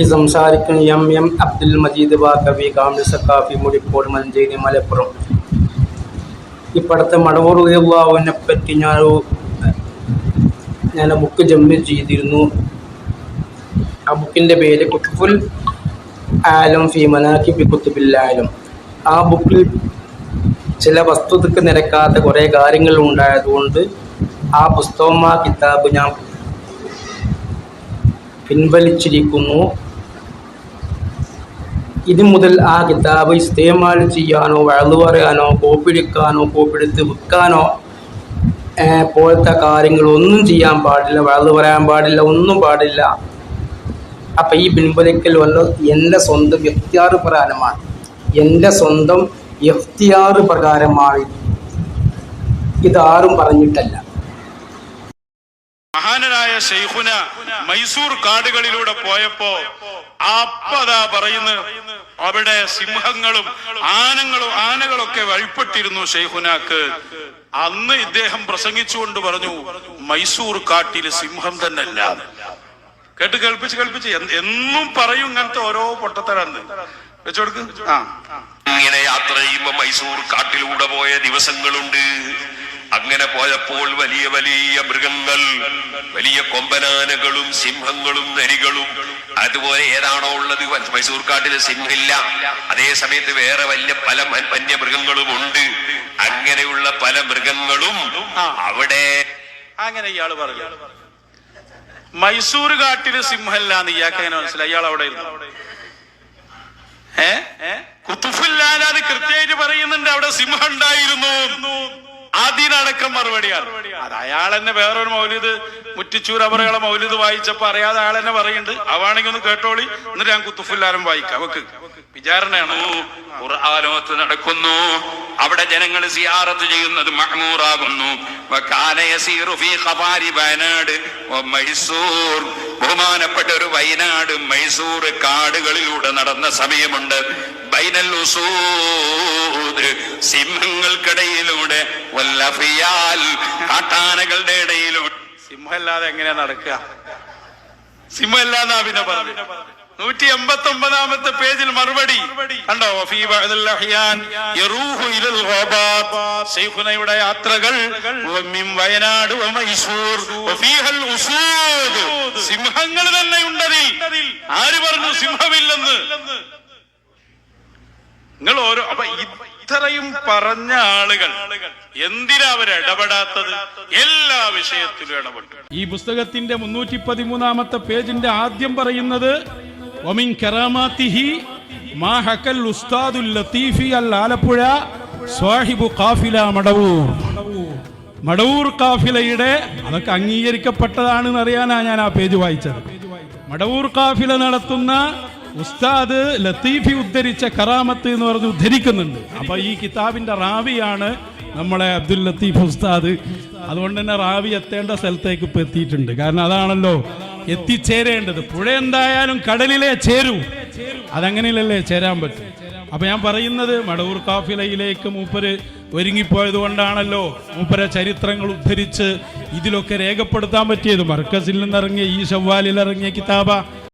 ഈ സംസാരിക്കുന്ന M M Abdul Majeed വാക്കവി കാമിൽ സക്കാഫി മുടിപ്പോൾ മഞ്ചേരി മലപ്പുറം. ഇപ്പടുത്ത പടത്തെ മടവൂർ ഉദയവാവിനെ പറ്റി ഞാൻ ഞാൻ ബുക്ക് ജമ്മി ചെയ്തിരുന്നു. ആ ബുക്കിന്റെ പേര് കുത്തുഫുൽ ആലം ഫി മനാക്കിബി കുത്തുബില്ലായാലും ആ ബുക്കിൽ ചില വസ്തുതക്ക് നിരക്കാത്ത കുറേ കാര്യങ്ങൾ ഉണ്ടായതുകൊണ്ട് ആ പുസ്തകം ആ കിതാബ് ഞാൻ പിൻവലിച്ചിരിക്കുന്നു. ഇനി മുതൽ ആ കിതാബ് ഇസ്തേമാൽ ചെയ്യാനോ വഴന്നു പറയാനോ കോപ്പിടിക്കാനോ കോപ്പിടുത്ത് വിൽക്കാനോ പോലത്തെ കാര്യങ്ങളൊന്നും ചെയ്യാൻ പാടില്ല വഴന്നു പറയാൻ പാടില്ല ഒന്നും പാടില്ല. അപ്പം ഈ പിൻവലിക്കൽ വല്ല എന്റെ സ്വന്തം വ്യക്തിയാർ പ്രകാരമാണ്. എന്റെ സ്വന്തം എഫ്തിയാറ് പ്രകാരമാണ് ഇതാരും പറഞ്ഞിട്ടല്ല. മഹാനരായ ഷെയ്ഖുന മൈസൂർ കാടുകളിലൂടെ പോയപ്പോ അപ്പതാ പറയുന്നു അവിടെ സിംഹങ്ങളും ആനങ്ങളും ആനകളൊക്കെ വഴിപ്പെട്ടിരുന്നു ഷെയ്ഖുനാക്ക് അന്ന് ഇദ്ദേഹം പ്രസംഗിച്ചുകൊണ്ട് പറഞ്ഞു മൈസൂർ കാട്ടിൽ സിംഹം തന്നെ അല്ല കേട്ട് കേൾപ്പിച്ച് കേൾപ്പിച്ച് എന്നും പറയും ഇങ്ങനത്തെ ഓരോ പൊട്ടത്തരാന്ന്. വെച്ചോടുക്ക് ആ. ഇങ്ങനെ യാത്ര ചെയ്യുമ്പോ മൈസൂർ കാട്ടിലൂടെ പോയ ദിവസങ്ങളുണ്ട്. അങ്ങനെ പോയപ്പോൾ വലിയ വലിയ മൃഗങ്ങൾ വലിയ കൊമ്പനാനകളും സിംഹങ്ങളും നരികളും അതുപോലെ ഏതാണോ ഉള്ളത് മൈസൂർ കാട്ടിൽ സിംഹില്ല അതേ സമയത്ത് വേറെ വലിയ പല വന്യമൃഗങ്ങളും ഉണ്ട്. അങ്ങനെയുള്ള പല മൃഗങ്ങളും അവിടെ അങ്ങനെ ഇയാൾ പറഞ്ഞു. മൈസൂർ കാട്ടിൽ സിംഹല്ല എന്ന് ഇയാൾക്ക് എങ്ങനെ മനസ്സിലായി? ഇയാൾ അവിടെ ഇരുന്നു. ഏ? കുത്തുഫില്ലാതെ കൃത്യമായിട്ട് പറയുന്നുണ്ട് അവിടെ സിംഹം ഉണ്ടായിരുന്നു. അതിനടക്കം മറുപടിയാണ്. അത് അയാൾ തന്നെ വേറൊരു മൗലിത് മുറ്റിച്ചൂർ അവറുകളെ മൗലിത് വായിച്ചപ്പോ അറിയാതെ അയാൾ തന്നെ പറയുന്നുണ്ട്. അവാണെങ്കിൽ ഒന്ന് കേട്ടോളി. എന്നിട്ട് ഞാൻ കുത്തുഫുല്ലാലും വായിക്കാം. അവക്ക് വിചാരണയാണ്. ഖുർആാലോത്ത് നടക്കുന്നു. അവിടെ ജനങ്ങൾ സിയാറത്ത് ചെയ്യുന്നത് മഹ്മൂറാകുന്നു. ബഹുമാനപ്പെട്ട ഒരു വയനാട് മൈസൂർ കാടുകളിലൂടെ നടന്ന സമയമുണ്ട്. ബൈനൽ ഉസൂദ്. സിംഹങ്ങൾക്കിടയിലൂടെ വല്ലഫിയാൽ കാട്ടാനകളുടെ ഇടയിലൂടെ സിംഹല്ലാതെ എങ്ങനെയാ നടക്കുക? സിംഹല്ലാന്നാ പിന്നെ പറഞ്ഞു നൂറ്റി എൺപത്തി ഒമ്പതാമത്തെ പേജിൽ മറുപടി കണ്ടോ? ശൈഖുനയുടെ യാത്രകൾ വയനാട് മൈസൂർ. സിംഹങ്ങൾ തന്നെ ഉണ്ടതിൽ. ആര് പറഞ്ഞു സിംഹമില്ലെന്ന്? നിങ്ങൾ ഓരോ അപ്പൊ ഇത്രയും പറഞ്ഞ ആളുകൾ എന്തിനാ അവർ ഇടപെടാത്തത്? എല്ലാ വിഷയത്തിലും ഇടപെട്ടു. ഈ പുസ്തകത്തിന്റെ മുന്നൂറ്റി പതിമൂന്നാമത്തെ പേജിന്റെ ആദ്യം പറയുന്നത് ഉസ്താദുൽ ആലപ്പുഴ കാഫില മടവൂർ. മടവൂർ കാഫിലയുടെ അതൊക്കെ അംഗീകരിക്കപ്പെട്ടതാണെന്ന് അറിയാനാ ഞാൻ ആ പേജ് വായിച്ചത്. മടവൂർ കാഫില നടത്തുന്ന ഉസ്താദ് ലത്തീഫി ഉദ്ധരിച്ച കറാമത്ത് എന്ന് പറഞ്ഞ് ഉദ്ധരിക്കുന്നുണ്ട്. അപ്പൊ ഈ കിതാബിന്റെ റാവിയാണ് നമ്മളെ അബ്ദുൽ ലത്തീഫ് ഉസ്താദ്. അതുകൊണ്ട് തന്നെ റാവി എത്തേണ്ട സ്ഥലത്തേക്ക് ഇപ്പൊ എത്തിയിട്ടുണ്ട്. കാരണം അതാണല്ലോ എത്തിച്ചേരേണ്ടത്. പുഴ എന്തായാലും കടലിലെ ചേരൂ. അതങ്ങനെയല്ലേ ചേരാൻ പറ്റും. അപ്പൊ ഞാൻ പറയുന്നത് മടവൂർ കാഫിലയിലേക്ക് മൂപ്പര് ഒരുങ്ങിപ്പോയത് കൊണ്ടാണല്ലോ മൂപ്പരെ ചരിത്രങ്ങൾ ഉദ്ധരിച്ച് ഇതിലൊക്കെ രേഖപ്പെടുത്താൻ പറ്റിയത്. മർക്കസിൽ നിന്നിറങ്ങിയ ഈ ഷവ്വാലിൽ ഇറങ്ങിയ കിതാബ.